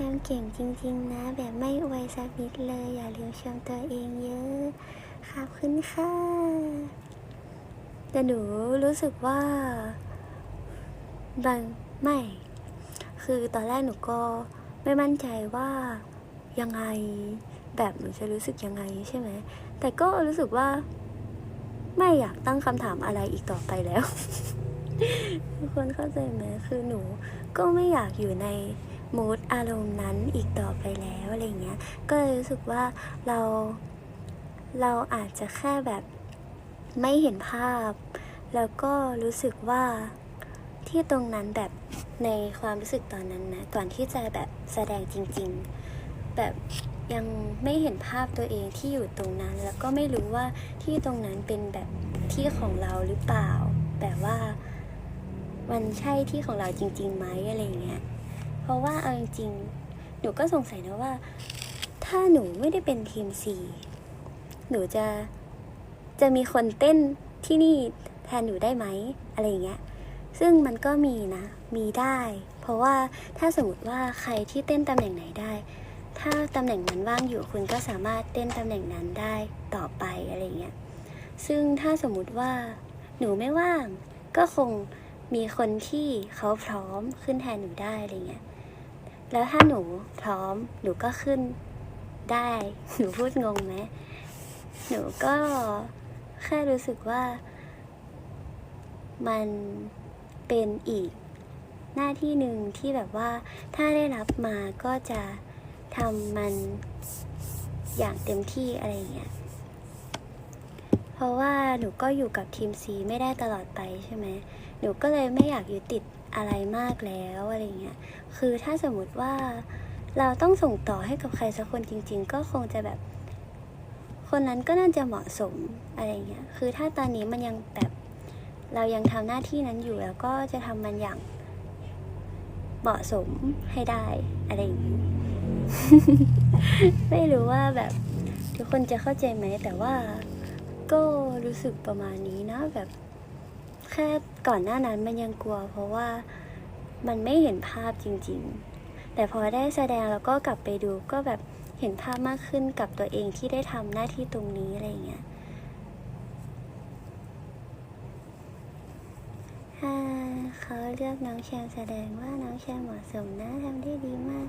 ชมเก่งจริง ๆ นะ แบบไม่อวยสักนิดเลย อย่าลืมชมตัวเองเยอะขอบคุณค่ะ แต่หนูรู้สึกว่าบางไม่ คือตอนแรกหนูก็ไม่มั่นใจว่ายังไงแบบหนูจะรู้สึกยังไงใช่ไหม แต่ก็รู้สึกว่า ไม่อยากตั้งคำถามอะไรอีกต่อไปแล้วทุกคนเข้าใจไหมคือหนูก็ไม่อยากอยู่ใน มูดอารมณ์นั้นอีกต่อไปแล้วอะไรเงี้ย ก็เลยรู้สึกว่าเราเราอาจจะแค่แบบไม่เห็นภาพ แล้วก็รู้สึกว่าที่ตรงนั้นแบบในความรู้สึกตอนนั้นนะก่อนที่จะแบบแสดงจริง ๆ แบบยังไม่เห็นภาพตัวเองที่อยู่ตรงนั้น แล้วก็ไม่รู้ว่าที่ตรงนั้นเป็นแบบที่ของเราหรือเปล่า แบบว่ามันใช่ที่ของเราจริงๆไหมอะไรเงี้ย เพราะว่าเอาจริงๆ หนูก็สงสัยนะว่า ถ้าหนูไม่ได้เป็นทีมซีหนูจะจะมีคนเต้นที่นี่แทนหนูได้ไหมอะไรอย่างเงี้ย ซึ่งมันก็มีนะ มีได้ เพราะว่าถ้าสมมติว่าใครที่เต้นตำแหน่งไหนได้ ถ้าตำแหน่งนั้นว่างอยู่คุณก็สามารถเต้นตำแหน่งนั้นได้ต่อไปอะไรเงี้ย ซึ่งถ้าสมมติว่าหนูไม่ว่าง ก็คงมีคนที่เขาพร้อมขึ้นแทนหนูได้อะไรเงี้ย แล้วถ้าหนูพร้อมหนูก็ขึ้นได้ หนูพูดงงไหมหนูก็แค่รู้สึกว่า มันเป็นอีกหน้าที่หนึ่งที่แบบว่าถ้าได้รับมาก็จะทำมันอย่างเต็มที่อะไรเงี้ย เพราะว่าหนูก็อยู่กับทีมซีไม่ได้ตลอดไปใช่ไหม หนูก็เลยไม่อยากยึดติดอะไรมากแล้วอะไรเงี้ย คือถ้าสมมติว่าเราต้องส่งต่อให้กับใครสักคนจริง ๆ ก็คงจะแบบ คนนั้นก็น่าจะเหมาะสมอะไรเงี้ย คือถ้าตอนนี้มันยังแบบเรายังทำหน้าที่นั้นอยู่แล้วก็จะทำมันอย่างเหมาะสมให้ได้อะไรอย่างนี้ ไม่รู้ว่าแบบทุกคนจะเข้าใจไหม แต่ว่าก็รู้สึกประมาณนี้นะแบบแค่ ก่อนหน้านั้นมันยังกลัว เพราะว่ามันไม่เห็นภาพจริง ๆ แต่พอได้แสดงแล้วก็กลับไปดูก็แบบเห็นภาพมากขึ้นกับตัวเองที่ได้ทำหน้าที่ตรงนี้อะไรอย่างเงี้ยถ้าเขาเลือกน้องแชมแสดงว่าน้องแชมเหมาะสมนะทำได้ดีมาก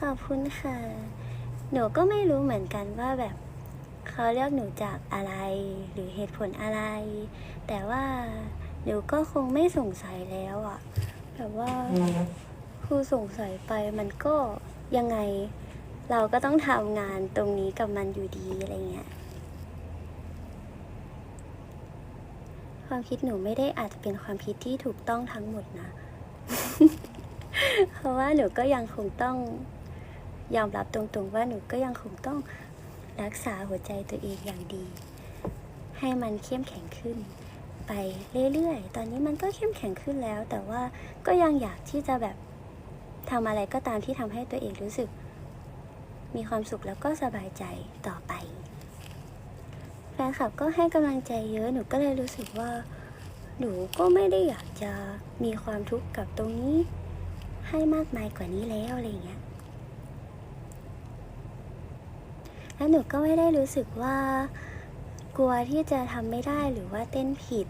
ขอบคุณค่ะ หนูก็ไม่รู้เหมือนกันว่าแบบเขาเลือกหนูจากอะไร หรือเหตุผลอะไร แต่ว่า หนูก็คงไม่สงสัยแล้วอะแบบว่าคือสงสัยไปมันก็ยังไงเราก็ต้องทำงานตรงนี้กับมันอยู่ดีอะไรเงี้ย ความคิดหนูไม่ได้อาจจะเป็นความคิดที่ถูกต้องทั้งหมดนะ เพราะว่าหนูก็ยังคงต้องยอมรับตรงๆว่าหนูก็ยังคงต้องรักษาหัวใจตัวเองอย่างดี ให้มันเข้มแข็งขึ้น ไปเรื่อยๆ ตอนนี้มันก็เข้มแข็งขึ้นแล้ว แต่ว่าก็ยังอยากที่จะแบบทำอะไรก็ตามที่ทำให้ตัวเองรู้สึก มีความสุขแล้วก็สบายใจต่อไป แฟนคลับก็ให้กำลังใจเยอะ หนูก็เลยรู้สึกว่า หนูก็ไม่ได้อยากจะมีความทุกข์กับตรงนี้ ให้มากมายกว่านี้แล้วอะไรเงี้ย แล้วหนูก็ไม่ได้รู้สึกว่า กลัวที่จะทำไม่ได้หรือว่าเต้นผิด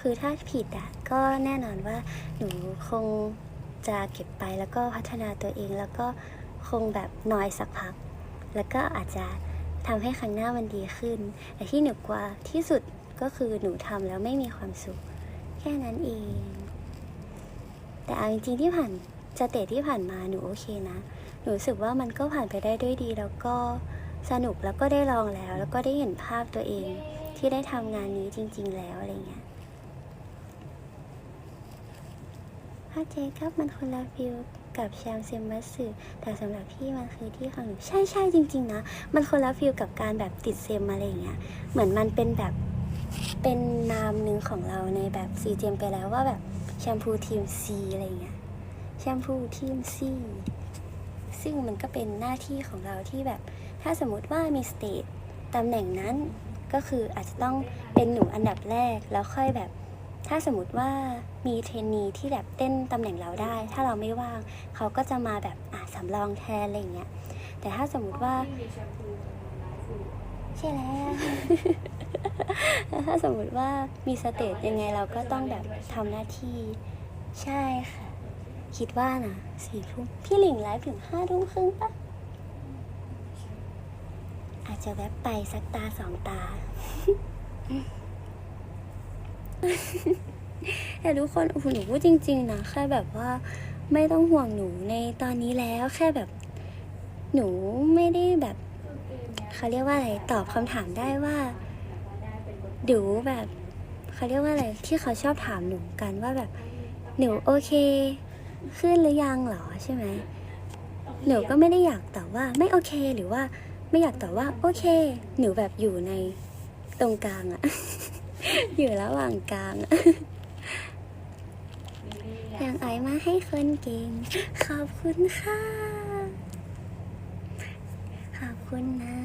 คือถ้าผิดอะก็แน่นอนว่าหนูคงจะเก็บไปแล้วก็พัฒนาตัวเองแล้วก็คงแบบนอยสักพัก แล้วก็อาจจะทำให้ครั้งหน้ามันดีขึ้น แต่ที่หนูกลัวที่สุดก็คือหนูทำแล้วไม่มีความสุข แค่นั้นเอง แต่เอาจริงๆที่ผ่านสเตจที่ผ่านมาหนูโอเคนะ หนูรู้สึกว่ามันก็ผ่านไปได้ด้วยดีแล้วก็ สนุกแล้วก็ได้ลองแล้ว แล้วก็ได้เห็นภาพตัวเองที่ได้ทำงานนี้จริง ๆ แล้วอะไรเงี้ยเข้าใจครับมันคนละฟิลกับแชมเซมบัสสึแต่สำหรับพี่มันคือที่ของหนูใช่ใช่จริง ๆ นะ มันคนละฟิลกับการแบบติดเซมอะไรเงี้ยเหมือนมันเป็นแบบเป็นนามหนึ่งของเราในแบบซีเจมไปแล้วว่าแบบแชมพูทีมซีอะไรเงี้ยแชมพูทีมซีซึ่งมันก็เป็นหน้าที่ของเราที่แบบ ถ้าสมมติว่ามีสเตจตำแหน่งนั้นก็คืออาจจะต้องเป็นหนูอันดับแรกแล้วค่อยแบบ ถ้าสมมติว่ามีเทรนนีที่แบบเต้นตำแหน่งเราได้ ถ้าเราไม่ว่างเขาก็จะมาแบบอะสำรองแทนอะไรเงี้ยแต่ถ้าสมมติว่าใช่แล้วแล้วถ้าสมมติว่ามีสเตจยังไงเราก็ต้องแบบทำหน้าที่ใช่ค่ะ คิดว่านะสี่ทุ่มพี่หลิงไลฟ์ถึงห้าทุ่มครึ่งปะ จะแวบไปสักตาสองตา แต่ทุกคนโอ้โหหนูพูดจริง ๆ นะ แค่แบบว่าไม่ต้องห่วงหนูในตอนนี้แล้ว แค่แบบ หนูไม่ได้แบบเขาเรียกว่าอะไรตอบคำถามได้ว่าหนูแบบเขาเรียกว่าอะไรที่เขาชอบถามหนูกันว่าแบบ หนูโอเค ขึ้นหรือยังเหรอใช่ไหมหนูก็ไม่ได้อยากตอบว่าไม่โอเคหรือว่า ไม่อยากตอบว่าโอเค หนูแบบอยู่ในตรงกลางอะ อยู่ระหว่างกลางอะอย่างไอมาให้คนเก่ง ขอบคุณค่ะ ขอบคุณนะ